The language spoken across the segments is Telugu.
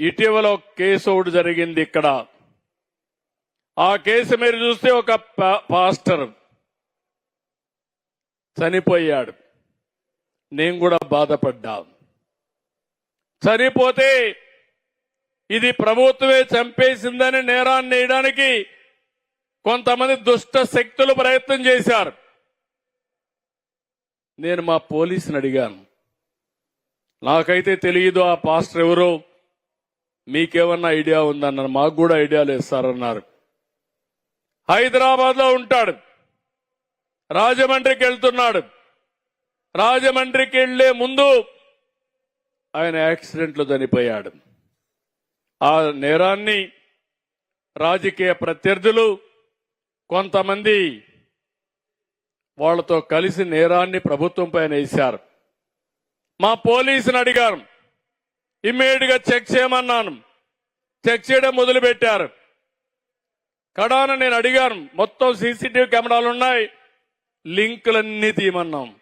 ఇటీవల కేసు ఒకటి జరిగింది ఇక్కడ. ఆ కేసు మీరు చూస్తే ఒక పా- పాస్టర్ చనిపోయాడు. నేను కూడా బాధపడ్డా. చనిపోతే ఇది ప్రభుత్వమే చంపేసిందని నేరాన్ని వేయడానికి కొంతమంది దుష్ట శక్తులు ప్రయత్నం చేశారు. నేను మా పోలీసుని అడిగాను. నాకైతే తెలియదు ఆ పాస్టర్ ఎవరో. మీకేమన్నా ఐడియా ఉందన్నారు మాకు కూడా ఐడియా లేదు సార్ అన్నారు. హైదరాబాద్లో ఉంటాడు. రాజమండ్రికి వెళ్తున్నాడు. రాజమండ్రికి వెళ్ళే ముందు ఆయన యాక్సిడెంట్లో చనిపోయాడు. ఆ నేరాన్ని రాజకీయ ప్రత్యర్థులు కొంతమంది వాళ్ళతో కలిసి నేరాన్ని ప్రభుత్వం పైన వేశారు. మా పోలీసుని అడిగారు ఇమ్మీడియట్గా చెక్ చేయమన్నాను. చెక్ చేయడం మొదలుపెట్టారు. కడాన నేను అడిగాను మొత్తం సీసీటీవీ కెమెరాలు ఉన్నాయి? లింకులన్నీ తీయమన్నాం.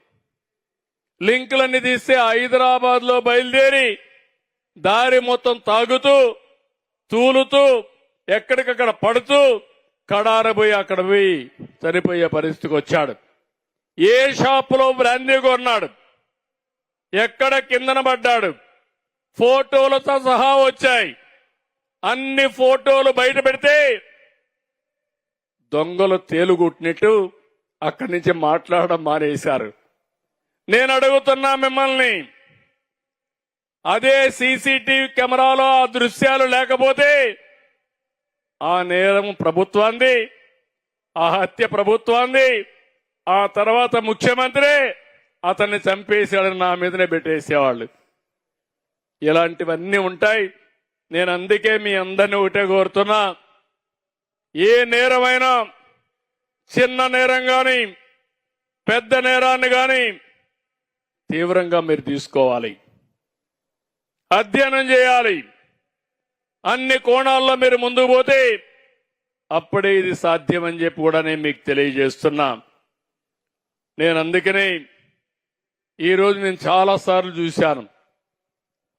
లింకులన్నీ తీస్తే హైదరాబాద్లో బయలుదేరి దారి మొత్తం తాగుతూ తూలుతూ ఎక్కడికక్కడ పడుతూ కడారబోయి అక్కడ పోయి చనిపోయే పరిస్థితికి వచ్చాడు. ఏ షాపులో బ్రాందీ కొన్నాడు? ఎక్కడ కిందన పడ్డాడు? ఫోటోలతో సహా వచ్చాయి. అన్ని ఫోటోలు బయట పెడితే దొంగలు తేలుగుట్టినట్టు అక్కడి నుంచి మాట్లాడడం మానేశారు. నేను అడుగుతున్నా మిమ్మల్ని అదే సీసీటీవీ కెమెరాలో ఆ దృశ్యాలు లేకపోతే ఆ నేరం ప్రభుత్వాన్ని ఆ హత్య ప్రభుత్వాన్ని ఆ తర్వాత ముఖ్యమంత్రి అతన్ని చంపేశాడని నా మీదనే పెట్టేసేవాళ్ళు. ఇలాంటివన్నీ ఉంటాయి. నేను అందుకే మీ అందరిని ఒకటే కోరుతున్నా. ఏ నేరమైనా చిన్న నేరం కానీ పెద్ద నేరాన్ని కానీ తీవ్రంగా మీరు తీసుకోవాలి. అధ్యయనం చేయాలి. అన్ని కోణాల్లో మీరు ముందుకు పోతే అప్పుడే ఇది సాధ్యమని చెప్పి కూడా నేను మీకు తెలియజేస్తున్నా. నేను అందుకనే ఈరోజు నేను చాలా సార్లు చూశాను.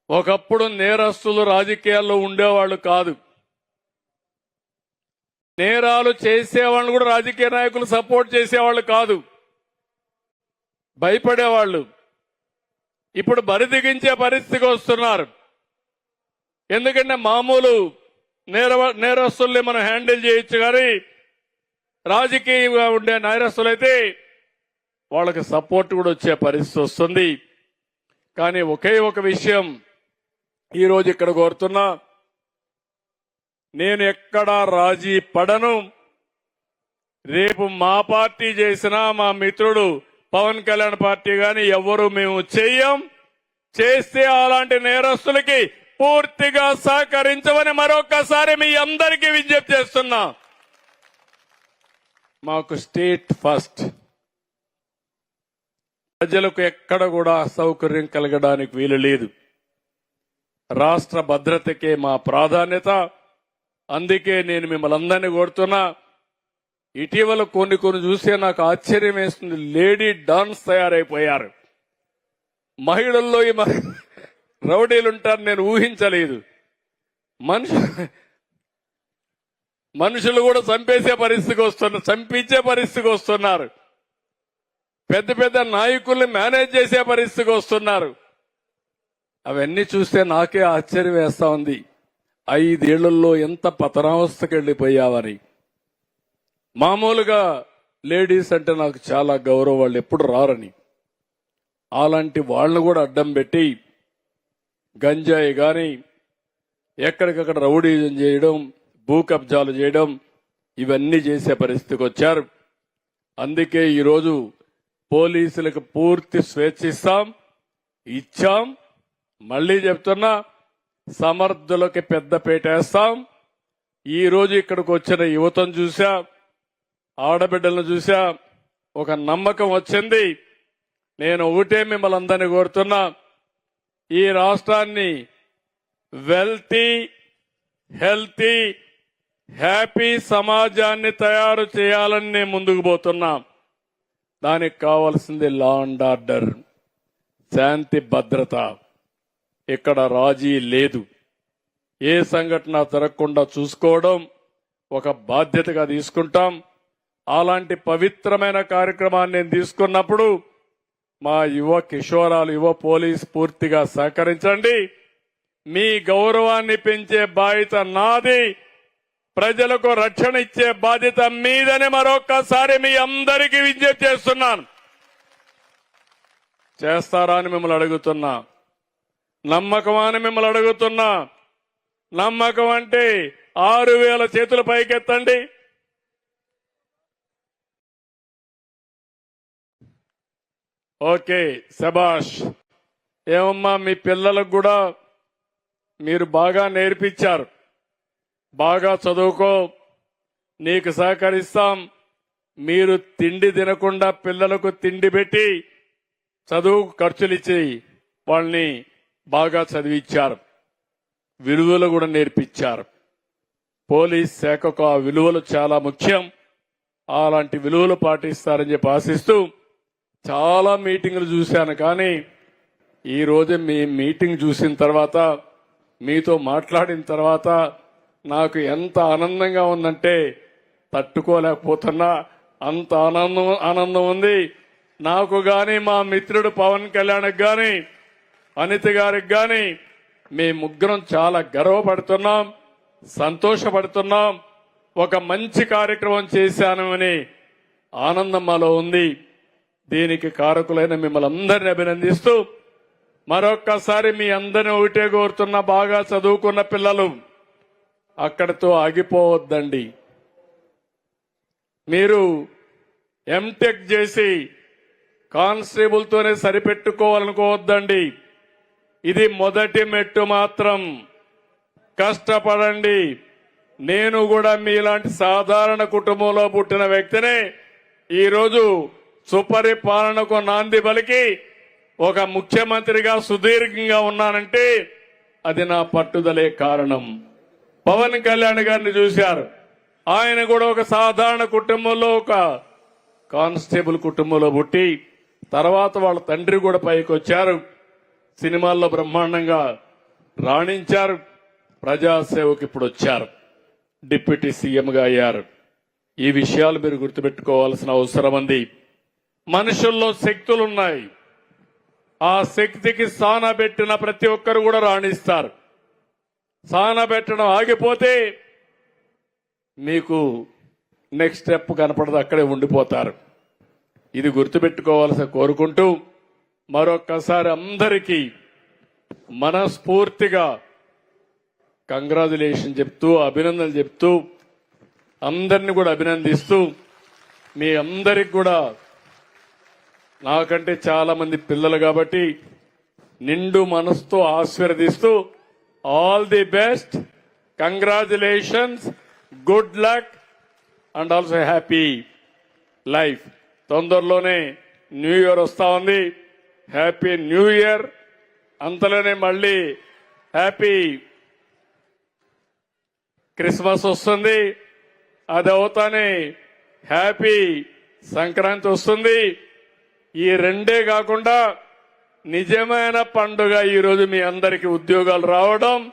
ఒకప్పుడు నేరస్తులు రాజకీయాల్లో ఉండేవాళ్ళు కాదు. నేరాలు చేసేవాళ్ళు కూడా రాజకీయ నాయకులు సపోర్ట్ చేసేవాళ్ళు కాదు. భయపడేవాళ్ళు. ఇప్పుడు బరిదిగించే పరిస్థితికి వస్తున్నారు. ఎందుకంటే మామూలు నేర నేరస్తుల్ని మనం హ్యాండిల్ చేయొచ్చు కానీ రాజకీయంగా ఉండే నేరస్తులైతే వాళ్ళకి సపోర్ట్ కూడా వచ్చే పరిస్థితి వస్తుంది. కానీ ఒకే ఒక విషయం ఈరోజు ఇక్కడ కోరుతున్నా నేను ఎక్కడా రాజీ పడను. రేపు మా పార్టీ చేసినా మా మిత్రుడు పవన్ కళ్యాణ్ పార్టీ గాని ఎవరు మేము చెయ్యం. చేస్తే అలాంటి నేరస్తులకి పూర్తిగా సహకరించమని మరొకసారి మీ అందరికీ విజ్ఞప్తి చేస్తున్నా. మాకు స్టేట్ ఫస్ట్. ప్రజలకు ఎక్కడ కూడా అసౌకర్యం కలగడానికి వీలు లేదు. రాష్ట్ర భద్రతకే మా ప్రాధాన్యత. అందుకే నేను మిమ్మల్ని అందరినీ కోరుతున్నా. ఇటీవల కొన్ని కొన్ని చూస్తే నాకు ఆశ్చర్యం వేస్తుంది. లేడీ డాన్స్ తయారైపోయారు. మహిళల్లో ఈ మ- రౌడీలు ఉంటారు నేను ఊహించలేదు. మనుషు మనుషులు కూడా చంపేసే పరిస్థితికి వస్తున్నారు చంపించే పరిస్థితికి వస్తున్నారు. పెద్ద పెద్ద నాయకుల్ని మేనేజ్ చేసే పరిస్థితికి వస్తున్నారు. అవన్నీ చూస్తే నాకే ఆశ్చర్యం వేస్తా ఉంది. ఐదేళ్ళలో ఎంత పతనావస్థకు వెళ్ళిపోయావని మామూలుగా లేడీస్ అంటే నాకు చాలా గౌరవం వాళ్ళు ఎప్పుడు రారని. అలాంటి వాళ్ళని కూడా అడ్డం పెట్టి గంజాయి కానీ ఎక్కడికక్కడ రౌడీజం చేయడం భూ కబ్జాలు చేయడం ఇవన్నీ చేసే పరిస్థితికి వచ్చారు. అందుకే ఈరోజు పోలీసులకు పూర్తి స్వేచ్ఛ ఇస్తాం ఇచ్చాం మళ్ళీ చెప్తున్నా సమర్థులకి పెద్ద వేస్తాం ఈరోజు ఇక్కడికి వచ్చిన యువతను చూసా ఆడబిడ్డలను చూసా ఒక నమ్మకం వచ్చింది. నేను ఒకటే మిమ్మల్ని అందరినీ కోరుతున్నా ఈ రాష్ట్రాన్ని వెల్తీ హెల్తీ హ్యాపీ సమాజాన్ని తయారు చేయాలని నేను ముందుకు పోతున్నా. దానికి కావాల్సింది లా అండ్ ఆర్డర్ శాంతి భద్రత. ఇక్కడ రాజీ లేదు. ఏ సంఘటన జరగకుండా చూసుకోవడం ఒక బాధ్యతగా తీసుకుంటాం. అలాంటి పవిత్రమైన కార్యక్రమాన్ని నేను తీసుకున్నప్పుడు మా యువ కిషోరాలు యువ పోలీస్ పూర్తిగా సహకరించండి. మీ గౌరవాన్ని పెంచే బాధ్యత నాది. ప్రజలకు రక్షణ ఇచ్చే బాధ్యత మీదని మరొకసారి మీ అందరికీ విజ్ఞప్తి చేస్తున్నాను. చేస్తారా అని మిమ్మల్ని అడుగుతున్నా. నమ్మకం అని మిమ్మల్ని అడుగుతున్నా. నమ్మకం అంటే ఆరు వేల చేతుల పైకెత్తండి. ఓకే శబాష్ ఏమమ్మా మీ పిల్లలకు కూడా మీరు బాగా నేర్పించారు. బాగా చదువుకో. నీకు సహకరిస్తాం. మీరు తిండి తినకుండా పిల్లలకు తిండి పెట్టి చదువు ఖర్చులు ఇచ్చి వాళ్ళని బాగా చదివించారు విలువలు కూడా నేర్పించారు. పోలీస్ శాఖకు ఆ విలువలు చాలా ముఖ్యం. అలాంటి విలువలు పాటిస్తారని చెప్పి ఆశిస్తూ చాలా మీటింగ్లు చూశాను. కానీ ఈ రోజు మీ మీటింగ్ చూసిన తర్వాత మీతో మాట్లాడిన తర్వాత నాకు ఎంత ఆనందంగా ఉందంటే తట్టుకోలేకపోతున్నా. అంత ఆనందం ఆనందం ఉంది. నాకు కానీ మా మిత్రుడు పవన్ కళ్యాణ్కి కానీ అనిత గారికి కానీ మీ ముగ్గురం చాలా గర్వపడుతున్నాం సంతోషపడుతున్నాం. ఒక మంచి కార్యక్రమం చేశాను అని ఆనందం మాలో ఉంది. దీనికి కారకులైన మిమ్మల్ని అందరిని అభినందిస్తూ మరొక్కసారి మీ అందరిని ఒకటే కోరుతున్న బాగా చదువుకున్న పిల్లలు అక్కడితో ఆగిపోవద్దండి. మీరు ఎంటెక్ చేసి కానిస్టేబుల్తోనే సరిపెట్టుకోవాలనుకోవద్దండి. ఇది మొదటి మెట్టు మాత్రం. కష్టపడండి. నేను కూడా మీలాంటి సాధారణ కుటుంబంలో పుట్టిన వ్యక్తినే ఈరోజు సుపరిపాలనకు నాంది పలికి ఒక ముఖ్యమంత్రిగా సుదీర్ఘంగా ఉన్నానంటే అది నా పట్టుదలే కారణం. పవన్ కళ్యాణ్ గారిని చూశారు. ఆయన కూడా ఒక సాధారణ కుటుంబంలో ఒక కానిస్టేబుల్ కుటుంబంలో పుట్టి తర్వాత వాళ్ళ తండ్రి కూడా పైకి వచ్చారు సినిమాల్లో బ్రహ్మాండంగా రాణించారు. ప్రజాసేవకు ఇప్పుడు వచ్చారు. డిప్యూటీ సీఎంగా అయ్యారు. ఈ విషయాలు మీరు గుర్తుపెట్టుకోవాల్సిన అవసరం ఉంది. మనుషుల్లో శక్తులున్నాయి. ఆ శక్తికి సాన పెట్టిన ప్రతి ఒక్కరు కూడా రాణిస్తారు. సాన పెట్టడం ఆగిపోతే మీకు నెక్స్ట్ స్టెప్ కనపడదు అక్కడే ఉండిపోతారు. ఇది గుర్తుపెట్టుకోవాల్సి కోరుకుంటూ మరొక్కసారి అందరికీ మనస్ఫూర్తిగా కంగ్రాచులేషన్ చెప్తూ అభినందనలు చెప్తూ అందరిని కూడా అభినందిస్తూ మీ అందరికి కూడా నాకంటే చాలా మంది పిల్లలు కాబట్టి నిండు మనసుతో ఆశీర్వదిస్తూ all the best congratulations good luck and also happy life తొందరలోనే న్యూ ఇయర్ వస్తా ఉంది. Happy new year. అంతలోనే మళ్ళీ హ్యాపీ క్రిస్మస్ వస్తుంది. అది అవుతానే హ్యాపీ సంక్రాంతి వస్తుంది. ఈ రెండే కాకుండా నిజమైన పండుగ ఈరోజు మీ అందరికీ ఉద్యోగాలు రావడం.